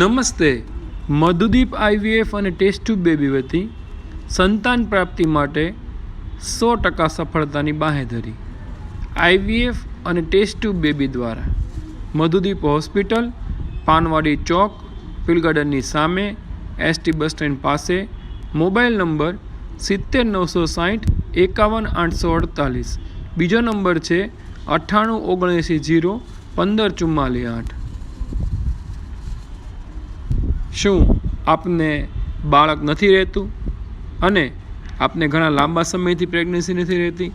નમસ્તે. મધુદીપ આઈવીએફ અને test tube baby વતી સંતાન પ્રાપ્તિ માટે સો ટકા સફળતાની બાંહેધરી. આઈવીએફ અને ટેસ્ટ ટ્યુબ બેબી દ્વારા મધુદીપ હોસ્પિટલ, પાનવાડી ચોક ફિલ ગાર્ડનની સામે, એસટી બસ સ્ટેન્ડ પાસે, મોબાઈલ નંબર સિત્તેર નવસો સાઠ એકાવન આઠસો અડતાલીસ. બીજો નંબર છે અઠ્ઠાણું ઓગણએંસી જીરો પંદર ચુમ્માલીસ આઠ. શું આપને બાળક નથી રહેતું? અને આપને ઘણા લાંબા સમયથી પ્રેગ્નન્સી નથી રહેતી?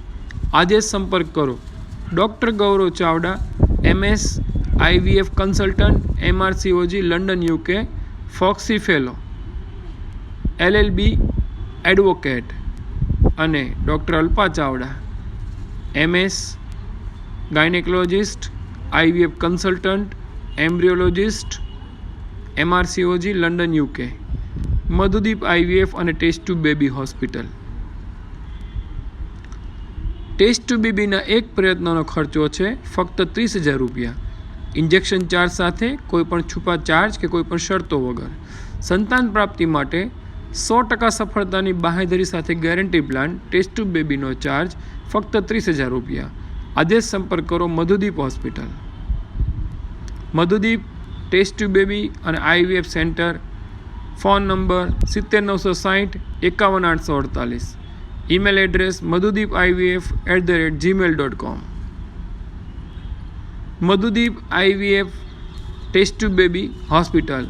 આજે જ સંપર્ક કરો. Doctor Gaurav Chavda, MS, IVF consultant MRCOG London, UK, FOGSI fellow, LLB advocate અને doctor Alpa Chavda, MS, gynaecologist, IVF consultant, embryologist MRCOG London UK Madhudeep IVF અને test tube baby hospital test tube બેબીના એક પ્રયત્નનો ખર્ચો છે ફક્ત ત્રીસ હજાર રૂપિયા. ઇન્જેક્શન ચાર્જ સાથે કોઈપણ છુપા ચાર્જ કે કોઈપણ શરતો વગર. સંતાન પ્રાપ્તિ માટે સો ટકા સફળતાની બાંહેધરી સાથે ગેરંટી પ્લાન ટેસ્ટ ટુ બેબીનો ચાર્જ ફક્ત ત્રીસ હજાર રૂપિયા. આજે સંપર્ક કરો Madhudeep hospital Madhudeep test tube baby અને આઈવીએફ સેન્ટર. ફોન નંબર સિત્તેર નવસો સાઠ એકાવન આઠસો અડતાલીસ. Email address Madhudeep IVF at the rate Gmail dot com. Madhudeep IVF test tube baby hospital.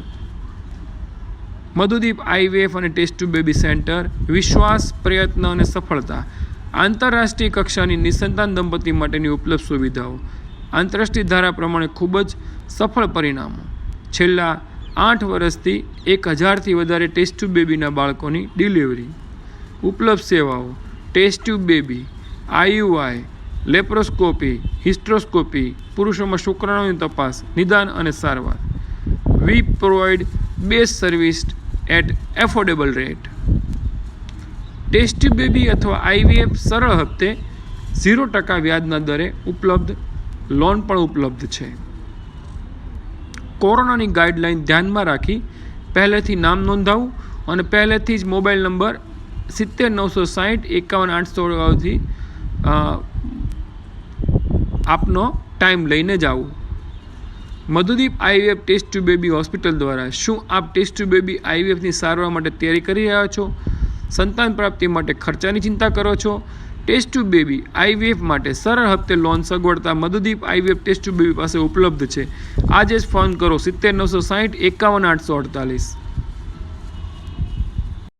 Madhudeep IVF અને ટેસ્ટ ટ્યુબ બેબી સેન્ટર. વિશ્વાસ, પ્રયત્ન અને સફળતા. આંતરરાષ્ટ્રીય કક્ષાની નિસંતાન દંપતી માટેની ઉપલબ્ધ સુવિધાઓ. આંતરરાષ્ટ્રીય ધારા પ્રમાણે ખૂબ જ સફળ પરિણામો. છેલ્લા આઠ વર્ષથી એક હજારથી વધારે ટેસ્ટ ટ્યુબ બેબીના બાળકોની ડિલિવરી ઉપલબ્ધ સેવાઓ. Test tube baby IUI laparoscopy hysteroscopy પુરુષોમાં શુક્રાણુની તપાસ, નિદાન અને સારવાર. We provide best service at affordable rate test tube baby અથવા આઈવીએફ સરળ હપ્તે ઝીરો ટકા વ્યાજના દરે ઉપલબ્ધ લોન પણ ઉપલબ્ધ છે. કોરોનાની ગાઈડલાઇન ધ્યાનમાં રાખી પહેલેથી નામ નોંધાવવું અને પહેલેથી જ મોબાઈલ નંબર સિત્તેર નવસો સાઠ એકાવન આઠસો થી આપનો ટાઈમ લઈને જાવું Madhudeep IVF test tube baby hospital દ્વારા શું આપ ટેસ્ટ ટુ બેબી આઈવીએફની સારવાર માટે તૈયારી કરી રહ્યા છો? સંતાન પ્રાપ્તિ માટે ખર્ચાની ચિંતા કરો છો? ટેસ્ટ ટ્યુબ બેબી આઈવીએફ માટે સરળ હપ્તે લોન સગવડતા Madhudeep IVF test tube baby પાસે ઉપલબ્ધ છે. આજે જ ફોન કરો સિત્તેર નવસો સાહીઠ એકાવન આઠસો અડતાલીસ.